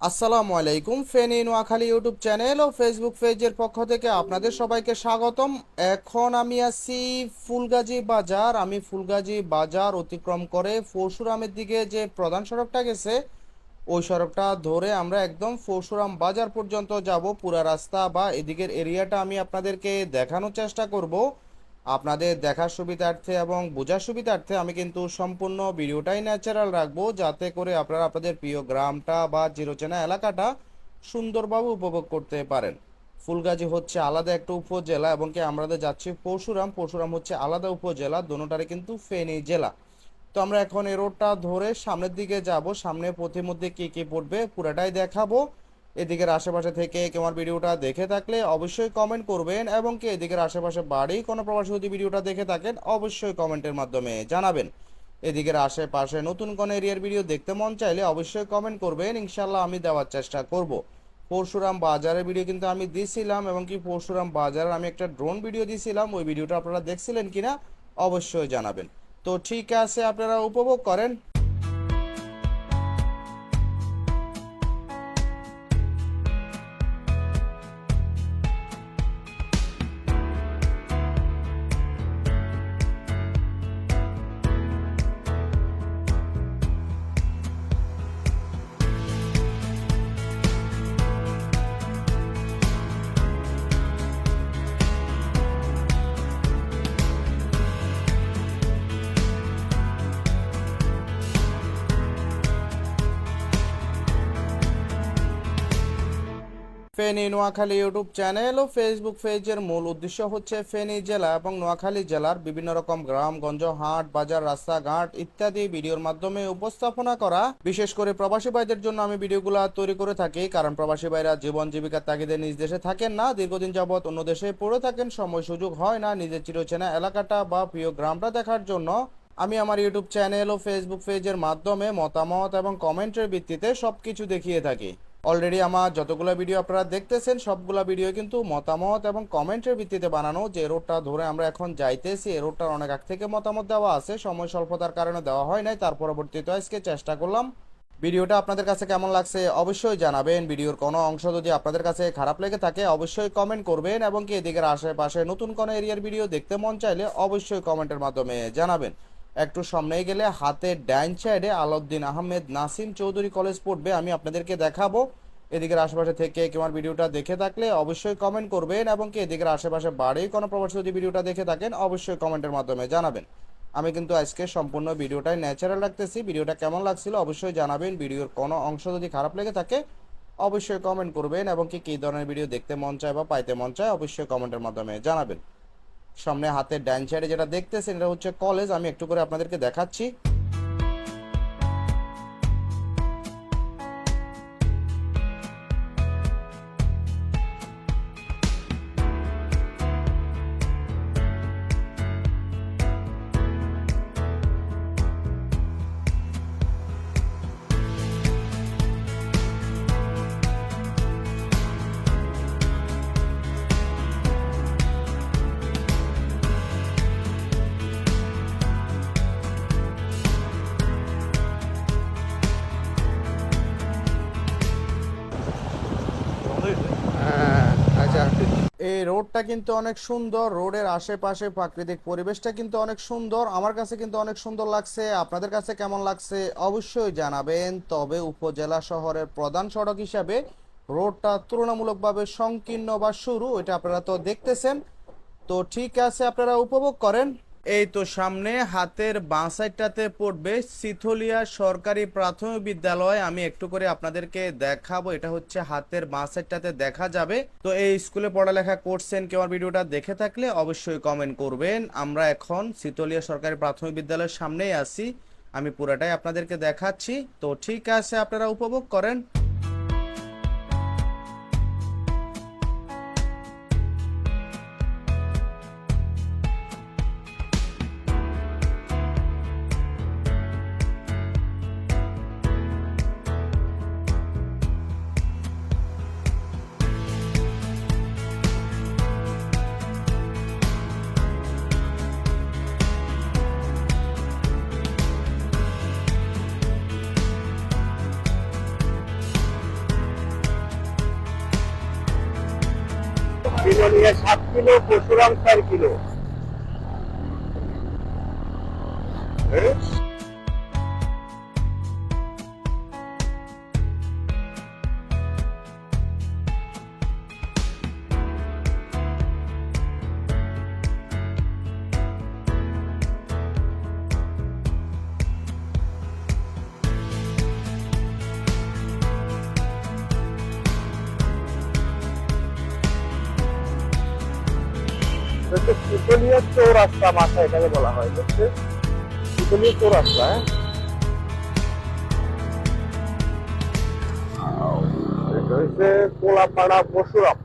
আসসালামু আলাইকুম, Feni Noakhali YouTube channel ও ফেসবুক পেজের পক্ষ থেকে আপনাদের সবাইকে স্বাগতম। এখন আমি আছি ফুলগাজী বাজার। আমি ফুলগাজী বাজার অতিক্রম করে পরশুরামের দিকে যে প্রধান সড়কটা গেছে, ওই সড়কটা ধরে আমরা একদম পরশুরাম বাজার পর্যন্ত যাব। পুরা রাস্তা বা এদিকের এরিয়াটা আমি আপনাদেরকে দেখানোর চেষ্টা করব। আপনাদের দেখার সুবিধার্থে এবং বোঝার সুবিধার্থে আমি কিন্তু সম্পূর্ণ ভিডিওটাই ন্যাচারাল রাখব, যাতে করে আপনারা আপনাদের প্রিয় গ্রামটা বা জিরোচেনা এলাকাটা সুন্দরভাবে উপভোগ করতে পারেন। ফুলগাজী হচ্ছে আলাদা একটা উপজেলা এবং কি আমরা যাচ্ছি পরশুরাম পরশুরাম হচ্ছে আলাদা উপজেলা দোনোটারে কিন্তু ফেনী জেলা। তো আমরা এখন এই রোডটা ধরে সামনের দিকে যাব, সামনে পথিমধ্যে কি কি পড়বে পুরাটাই দেখাবো। এদিকের আশেপাশে থেকে কেউ আমার ভিডিওটা দেখে থাকলে অবশ্যই কমেন্ট করবেন এবং কি এদিকের আশেপাশে বাড়ি কোনো প্রবাসী যদি ভিডিওটা দেখে থাকেন, অবশ্যই কমেন্টের মাধ্যমে জানাবেন। এদিকের আশেপাশে নতুন কোনো এরিয়ার ভিডিও দেখতে মন চাইলে অবশ্যই কমেন্ট করবেন ইনশাল্লাহ আমি দেওয়ার চেষ্টা করব। পরশুরাম বাজারের ভিডিও কিন্তু আমি দিয়েছিলাম এবং কি পরশুরাম বাজারের আমি একটা ড্রোন ভিডিও দিয়েছিলাম ওই ভিডিওটা আপনারা দেখছিলেন কিনা অবশ্যই জানাবেন। তো ঠিক আছে, আপনারা উপভোগ করেন। ফেনী নোয়াখালী ইউটিউব চ্যানেল ও ফেসবুক পেজের মূল উদ্দেশ্য হচ্ছে ফেনী জেলা এবং নোয়াখালী জেলার বিভিন্ন রকম গ্রামগঞ্জ, হাট, বাজার, রাস্তাঘাট ইত্যাদি ভিডিওর মাধ্যমে উপস্থাপনা করা। বিশেষ করে প্রবাসী ভাইদের জন্য আমি ভিডিওগুলো তৈরি করে থাকি, কারণ প্রবাসী ভাইরা জীবন জীবিকার তাগিদে নিজ দেশে থাকেন না, দীর্ঘদিন যাবৎ অন্য দেশে পড়ে থাকেন, সময় সুযোগ হয় না নিজের চিরচেনা এলাকাটা বা প্রিয় গ্রামটা দেখার জন্য। আমি আমার ইউটিউব চ্যানেল ও ফেসবুক পেজের মাধ্যমে মতামত এবং কমেন্টের ভিত্তিতে সবকিছু দেখিয়ে থাকি। অলরেডি আমার যতগুলো ভিডিও আপনারা দেখতেছেন, সবগুলো ভিডিও কিন্তু মতামত এবং কমেন্টের ভিত্তিতে বানানো যে রোডটা ধরে আমরা এখন যাইতেছি, এই রোডটার অনেক আগ থেকে মতামত দেওয়া আছে, সময় স্বল্পতার কারণে দেওয়া হয় নাই, তার পরবর্তীতে আজকে চেষ্টা করলাম। ভিডিওটা আপনাদের কাছে কেমন লাগছে অবশ্যই জানাবেন ভিডিওর কোনো অংশ যদি আপনাদের কাছে খারাপ লেগে থাকে, অবশ্যই কমেন্ট করবেন এবং কি এদিকের আশেপাশে নতুন কোনো এরিয়ার ভিডিও দেখতে মন চাইলে অবশ্যই কমেন্টের মাধ্যমে জানাবেন। একটু সামনে গেলে হাতে ডাইন সাইডে আলাউদ্দিন আহমেদ নাসিম চৌধুরী কলেজ পড়বে, আমি আপনাদেরকে দেখাবো। এদিকের আশেপাশে থেকে কেউ আমার ভিডিওটা দেখে থাকলে অবশ্যই কমেন্ট করবেন এবং কি এদিকের আশেপাশে বাড়ি কোনো প্রবাসী যদি ভিডিওটা দেখে থাকেন, অবশ্যই কমেন্টের মাধ্যমে জানাবেন। আমি কিন্তু আজকে সম্পূর্ণ ভিডিওটাই ন্যাচারাল রাখতেছি। ভিডিওটা কেমন লাগছিল অবশ্যই জানাবেন। ভিডিওর কোনো অংশ যদি খারাপ লেগে থাকে, অবশ্যই কমেন্ট করবেন এবং কি, কী ধরনের ভিডিও দেখতে মন চায় বা পাইতে মন চায়, অবশ্যই কমেন্টের মাধ্যমে জানাবেন। সামনে হাতের ডান সাইডে যেটা দেখতেছেন এটা হচ্ছে কলেজ আমি একটু করে আপনাদেরকে দেখাচ্ছি। রোডটা কিন্তু অনেক সুন্দর, রোডের আশেপাশে প্রাকৃতিক পরিবেশটা কিন্তু অনেক সুন্দর। আমার কাছে কিন্তু অনেক সুন্দর লাগছে, আপনাদের কাছে কেমন লাগছে অবশ্যই জানাবেন। তবে উপজেলা শহরের প্রধান সড়ক হিসাবে রোডটা তুলনামূলকভাবে সংকীর্ণ বা শুরু এটা আপনারা তো দেখতেছেন। তো ঠিক আছে, আপনারা উপভোগ করেন। এই তো সামনে হাতের বাঁ সাইডটাতে পড়বে সিথলিয়া সরকারি প্রাথমিক বিদ্যালয়। আমি একটু করে আপনাদেরকে দেখাবো, এটা হচ্ছে হাতের বাঁ সাইডটাতে দেখা যাবে। তো এই স্কুলে পড়ালেখা করছেন কেউ আমার ভিডিওটা দেখে থাকলে অবশ্যই কমেন্ট করবেন। আমরা এখন সিথলিয়া সরকারি প্রাথমিক বিদ্যালয়ের সামনেই আছি। আমি পুরাটাই আপনাদেরকে দেখাচ্ছি। তো ঠিক আছে, আপনারা উপভোগ করেন। বিনোনিয়া সাত কিলো পরশুরাম চার কিলো। এটা হচ্ছে পুতলিয়া চৌরাস্তা মাথা এটাকে বলা হয় হচ্ছে পুতলিয়া চৌরাস্তা হ্যাঁ? এটা হচ্ছে কোলাপাড়া পরশুরাম।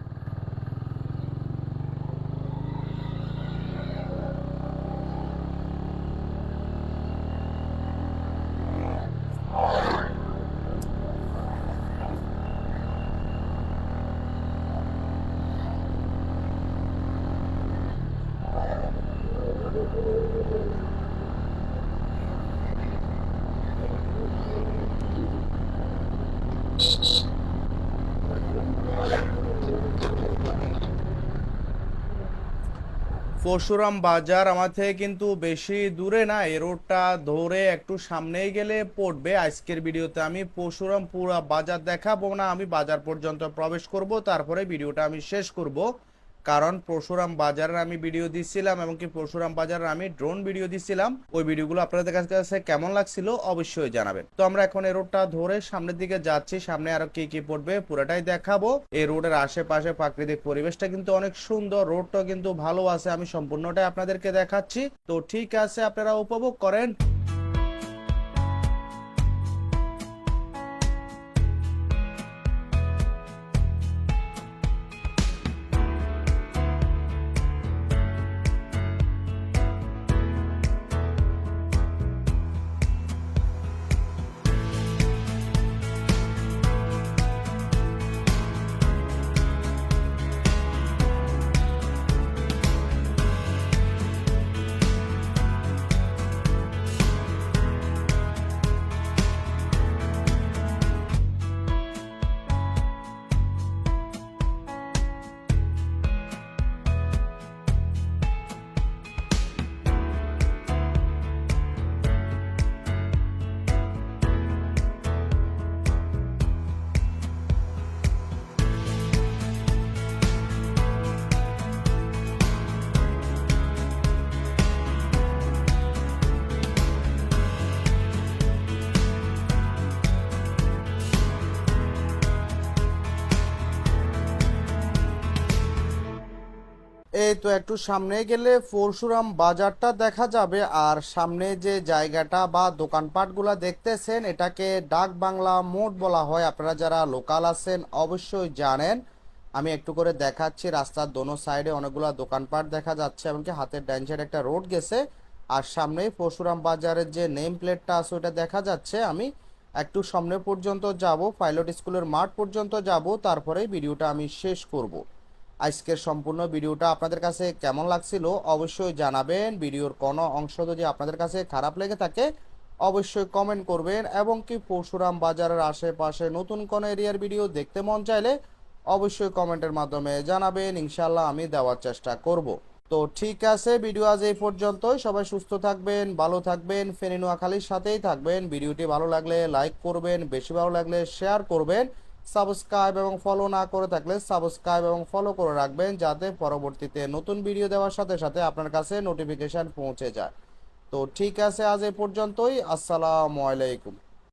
পরশুরাম বাজার আমার থেকে কিন্তু বেশি দূরে না, এই রোডটা ধরে একটু সামনেই গেলে পড়বে। আজকের ভিডিওতে আমি পরশুরাম পুরা বাজার দেখাবো না, আমি বাজার পর্যন্ত প্রবেশ করব, তারপরে ভিডিওটা আমি শেষ করব। কারণ পরশুরাম বাজারের আমি ভিডিও দিচ্ছিলাম এবং কি পরশুরাম বাজারের আমি ড্রোন ভিডিও দিচ্ছিলাম ওই ভিডিওগুলো আপনাদের কাছে কেমন লাগছিল অবশ্যই জানাবেন। তো আমরা এখন এই রোডটা ধরে সামনের দিকে যাচ্ছি। সামনে আরও কি কি পড়বে পুরোটাই দেখাবো। এই রোডের আশেপাশে প্রাকৃতিক পরিবেশটা কিন্তু অনেক সুন্দর। রোডটা কিন্তু ভালো আছে। আমি সম্পূর্ণটাই আপনাদেরকে দেখাচ্ছি। তো ঠিক আছে, আপনারা উপভোগ করেন। এই তো একটু সামনে গেলে পরশুরাম বাজারটা দেখা যাবে, আর সামনে যে জায়গাটা বা দোকানপাটগুলা দেখতেছেন, এটাকে ডাক বাংলা মোড় বলা হয়। আপনারা যারা লোকাল আছেন, অবশ্যই জানেন। আমি একটু করে দেখাচ্ছি, রাস্তার দোনো সাইডে অনেকগুলা দোকানপাট দেখা যাচ্ছে, এমনকি হাতের ডাইন সাইডে একটা রোড গেছে। আর সামনেই পরশুরাম বাজারের যে নেম প্লেটটা আছে, ওটা দেখা যাচ্ছে। আমি একটু সামনে পর্যন্ত যাব, পাইলট স্কুলের মাঠ পর্যন্ত যাব তারপরে ভিডিওটা আমি শেষ করব। আজকের সম্পূর্ণ ভিডিওটা আপনাদের কাছে কেমন লাগছিল অবশ্যই জানাবেন। ভিডিওর কোনো অংশ যদি আপনাদের কাছে খারাপ লেগে থাকে, অবশ্যই কমেন্ট করবেন এবং কি পরশুরাম বাজারের আশেপাশে নতুন কোনো এরিয়ার ভিডিও দেখতে মন চাইলে অবশ্যই কমেন্টের মাধ্যমে জানাবেন। ইনশাল্লাহ আমি দেওয়ার চেষ্টা করব। তো ঠিক আছে, ভিডিও আজ এই পর্যন্তই। সবাই সুস্থ থাকবেন, ভালো থাকবেন, ফেনী নোয়াখালীর সাথেই থাকবেন। ভিডিওটি ভালো লাগলে লাইক করবেন, বেশি ভালো লাগলে শেয়ার করবেন। সাবস্ক্রাইব এবং ফলো না করে থাকলে সাবস্ক্রাইব এবং ফলো করে রাখবেন যাতে পরবর্তীতে নতুন ভিডিও দেওয়ার সাথে সাথে আপনার কাছে নোটিফিকেশান পৌঁছে যায়। তো ঠিক আছে, আজ এ পর্যন্তই। আসসালামু আলাইকুম।